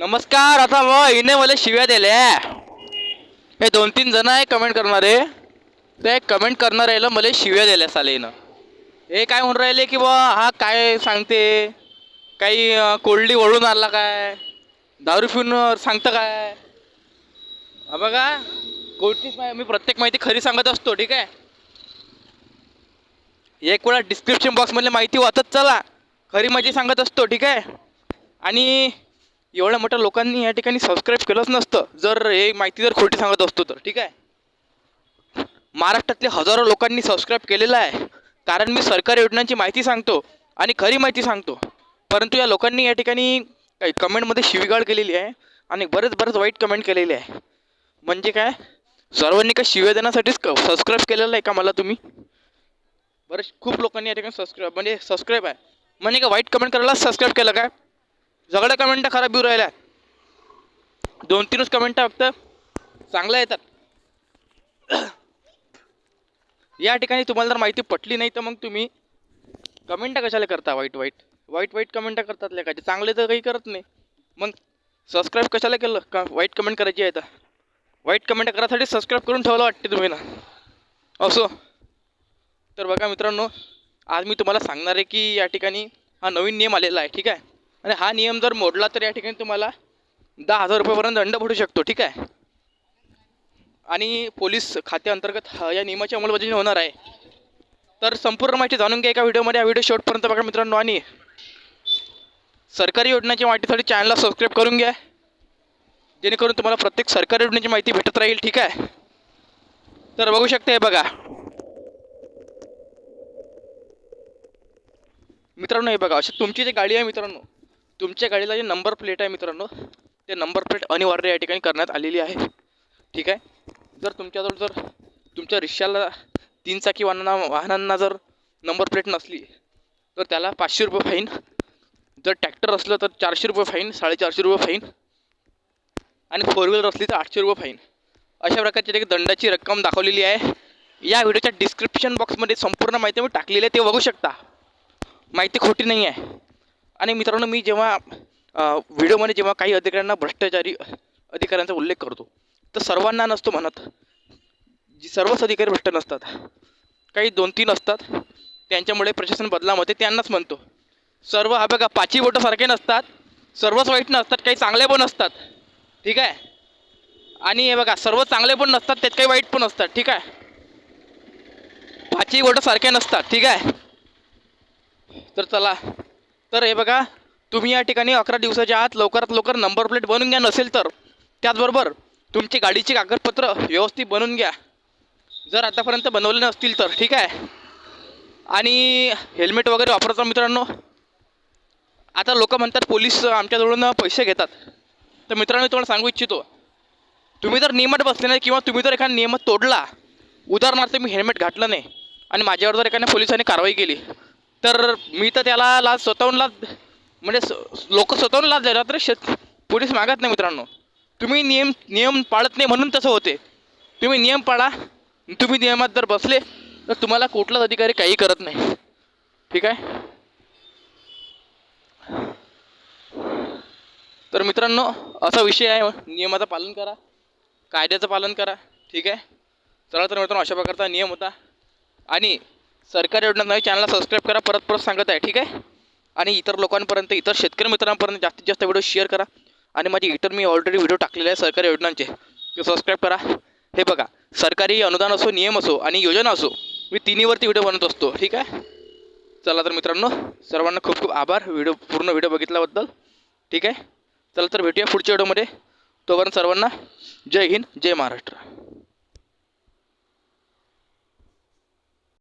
नमस्कार आता व हिने मला शिव्या दिल्या. हे दोन तीन जण आहे कमेंट करणारे. ते कमेंट करणार आहे मला शिव्या दिल्या सालेनं. हे काय म्हणून राहिले की बा हा काय सांगते? काही कोल्डी वळून आला काय? दारू पिऊन सांगतं काय? हा बघा कोणतीच माहिती मी प्रत्येक माहिती खरी सांगत असतो ठीक आहे? एक वेळा डिस्क्रिप्शन बॉक्समधली माहिती वाचत चला. खरी माहिती सांगत असतो ठीक आहे? आणि एवढ्या मोठ्या लोकांनी या ठिकाणी सबस्क्राईब केलंच नसतं. जर हे माहिती जर खोटी सांगत असतो तर ठीक आहे? महाराष्ट्रातले हजारो लोकांनी सबस्क्राईब केलेलं आहे. कारण मी सरकारी योजनांची माहिती सांगतो आणि खरी माहिती सांगतो. परंतु या लोकांनी या ठिकाणी काही कमेंटमध्ये शिवीगाळ केलेली आहे आणि बरेच बरेच वाईट कमेंट केलेली आहे. म्हणजे काय? सर्वांनी का शिव्या देण्यासाठीच सबस्क्राईब केलेलं आहे का मला तुम्ही? बरेच खूप लोकांनी या ठिकाणी सबस्क्राईब म्हणजे सबस्क्राईब आहे. म्हणजे का वाईट कमेंट करायला सबस्क्राईब केलं काय? सगळ्या कमेंट खराब येऊ राहिल्या. दोन तीनच कमेंट फक्त चांगल्या येतात. या ठिकाणी तुम्हाला जर माहिती पटली नाही तर मग तुम्ही कमेंट कशाला करता? वाईट वाईट. वाईट वाईट कमेंट करतात लेखाचे. चांगले तर काही करत नाही. मग सबस्क्राईब कशाला केलं? का वाईट कमेंट करायची आहे तर? वाईट कमेंट करायसाठी सबस्क्राईब करून ठेवलं वाटते तुम्ही ना. असो. तर बघा मित्रांनो आज मी तुम्हाला सांगणार आहे की या ठिकाणी हा नवीन नियम आलेला आहे ठीक आहे? आणि हा नियम जर मोडला तर या ठिकाणी तुम्हाला दहा हजार रुपयापर्यंत दंड भरू शकतो ठीक आहे? आणि पोलीस खात्याअंतर्गत हा या नियमाची अंमलबजावणी होणार आहे. तर संपूर्ण माहिती जाणून घ्या एका व्हिडिओमध्ये. हा व्हिडिओ शेवटपर्यंत बघा मित्रांनो. आणि सरकारी योजनेच्या माहितीसाठी चॅनलला सबस्क्राईब करून घ्या. जेणेकरून तुम्हाला प्रत्येक सरकारी योजनेची माहिती भेटत राहील ठीक आहे? तर बघू शकते हे बघा. मित्रांनो हे बघा अशी तुमची जी गाडी आहे मित्रांनो तुमच्या गाडीला जे नंबर प्लेट आहे मित्रांनो ते नंबर प्लेट अनिवार्य या ठिकाणी करण्यात आलेली आहे. ठीक आहे? जर तुमच्याजवळ जर तुमच्या रिक्षाला तीन चाकी वाहना वाहनांना जर नंबर प्लेट नसली तर त्याला पाचशे रुपये फाईन जर ट्रॅक्टर असलं तर चारशे रुपये फाईन साडेचारशे रुपये फाईन आणि फोर व्हीलर असली तर आठशे रुपये फाईन अशा प्रकारची एक दंडाची रक्कम दाखवलेली आहे. या व्हिडिओच्या डिस्क्रिप्शन बॉक्समध्ये संपूर्ण माहिती मी टाकलेली आहे ते बघू शकता. माहिती खोटी नाही आहे आणि मित्रांनो मी जेव्हा व्हिडिओमध्ये जेव्हा काही अधिकाऱ्यांना भ्रष्टाचारी अधिकाऱ्यांचा उल्लेख करतो तर सर्वांना नसतो म्हणत. जी सर्वच अधिकारी भ्रष्ट नसतात. काही दोन तीन असतात त्यांच्यामुळे प्रशासन बदलामध्ये त्यांनाच म्हणतो. सर्व हा बघा पाचही बोटं सारखे नसतात सर्वच वाईट नसतात काही चांगले पण असतात ठीक आहे? आणि हे बघा सर्व चांगले पण नसतात त्यात काही वाईट पण असतात ठीक आहे? पाचही बोटं सारखे नसतात. ठीक आहे? तर चला तर हे बघा तुम्ही या ठिकाणी अकरा दिवसाच्या आत लवकरात लवकर नंबर प्लेट बनवून घ्या नसेल तर. त्याचबरोबर तुमची गाडीची कागदपत्र व्यवस्थित बनवून घ्या. जर आतापर्यंत बनवले नसतील तर ठीक आहे? आणि हेल्मेट वगैरे वापरता मित्रांनो आता लोक म्हणतात पोलीस आमच्याजवळून पैसे घेतात. तर मित्रांनो मी तुम्हाला सांगू इच्छितो तुम्ही जर नियमात बसले नाही किंवा तुम्ही जर एखादा नियम तोडला उदाहरणार्थ मी हेल्मेट घातलं नाही आणि माझ्यावर जर एखाद्या पोलिसांनी कारवाई केली तर मी तर त्याला लाच स्वतःहून लाच म्हणजे लोक स्वतःहून लाच द्यायला तर शेत पोलीस मागत नाही मित्रांनो. तुम्ही नियम नियम पाळत नाही म्हणून तसं होते. तुम्ही नियम पाळा तुम्ही नियमात जर बसले तर तुम्हाला कुठलाच अधिकारी काही करत नाही. ठीक आहे? तर मित्रांनो असा विषय आहे. नियमाचं पालन करा. कायद्याचं पालन करा. ठीक आहे? चला तर मित्रांनो अशा प्रकारचा नियम होता. आणि सरकारी योजना नाही चॅनलला सबस्क्राईब करा परत परत सांगत आहे ठीक आहे? आणि इतर लोकांपर्यंत इतर शेतकरी मित्रांपर्यंत जास्तीत जास्त व्हिडिओ शेअर करा. आणि माझे इतर मी ऑलरेडी व्हिडिओ टाकलेले आहे सरकारी योजनांचे. ते सबस्क्राईब करा. हे बघा सरकारी अनुदान असो नियम असो आणि योजना असो मी तिन्हीवरती व्हिडिओ बनवत असतो ठीक आहे? चला तर मित्रांनो सर्वांना खूप खूप आभार व्हिडिओ पूर्ण व्हिडिओ बघितल्याबद्दल ठीक आहे? चला तर भेटूया पुढच्या व्हिडिओमध्ये तोपर्यंत सर्वांना जय हिंद जय महाराष्ट्र.